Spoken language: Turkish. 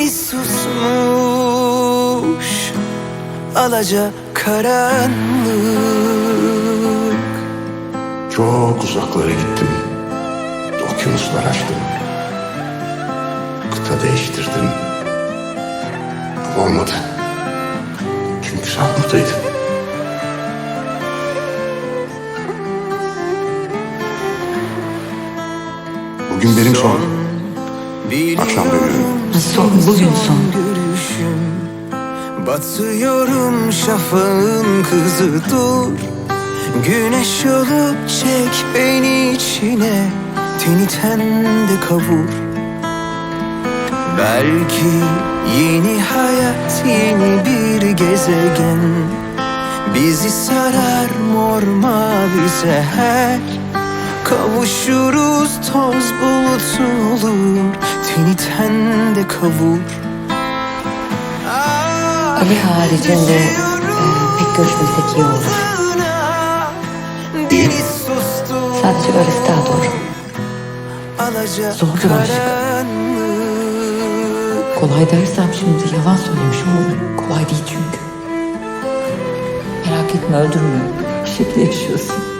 Deniz susmuş. Alaca karanlık. Çok uzaklara gittim. Okyanuslar açtım. Kıta değiştirdim. Olmadı. Çünkü sen buradaydın. Bugün benim son, Akşam dönüyorum. Son, bugün son. Batıyorum şafağın kızı dur. Güneş olup çek beni içine. Teni tende kavur. Belki yeni hayat yeni bir gezegen. Bizi sarar mor mavi seher. Kavuşuruz toz bulutu olur Teni tende kavur Ali haricinde e, pek görüşmesek iyi olur. İyi. Sadece böylesi daha doğru. Zor bir aşk. Kolay dersem şimdi yalan söylemiş olurum. Kolay değil çünkü. Merak etme öldürmüyorum. Şimdi yaşıyorsun.